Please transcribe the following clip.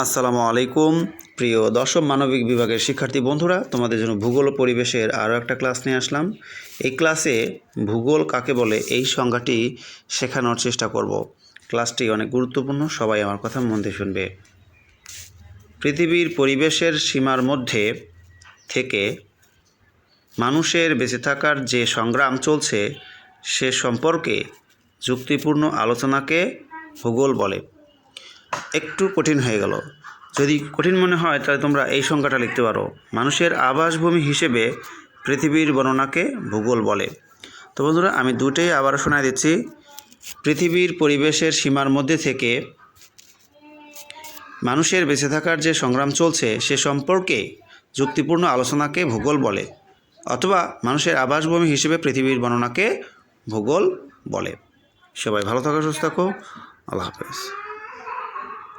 আসসালামু আলাইকুম। প্রিয় দশম মানবিক বিভাগের শিক্ষার্থী বন্ধুরা, তোমাদের জন্য ভূগোল পরিবেশের আরও একটা ক্লাস নিয়ে আসলাম। এই ক্লাসে ভূগোল কাকে বলে এই সংজ্ঞাটি শেখানোর চেষ্টা করব। ক্লাসটি অনেক গুরুত্বপূর্ণ, সবাই আমার কথা মন দিয়ে শুনবে। পৃথিবীর পরিবেশের সীমার মধ্যে থেকে মানুষের বেঁচে থাকার যে সংগ্রাম চলছে, সে সম্পর্কে যুক্তিপূর্ণ আলোচনাকে ভূগোল বলে। একটু কঠিন হয়ে গেল। যদি কঠিন মনে হয়, তাহলে তোমরা এই সংখ্যাটা লিখতে পারো। মানুষের আবাসভূমি হিসেবে পৃথিবীর বর্ণনাকে ভূগোল বলে। তো বন্ধুরা, আমি দুটোই আবার শোনায় দিচ্ছি। পৃথিবীর পরিবেশের সীমার মধ্যে থেকে মানুষের বেঁচে থাকার যে সংগ্রাম চলছে, সে সম্পর্কে যুক্তিপূর্ণ আলোচনাকে ভূগোল বলে, অথবা মানুষের আবাসভূমি হিসেবে পৃথিবীর বর্ণনাকে ভূগোল বলে। সবাই ভালো থাকো, সুস্থ থাকো। আল্লাহ হাফেজ।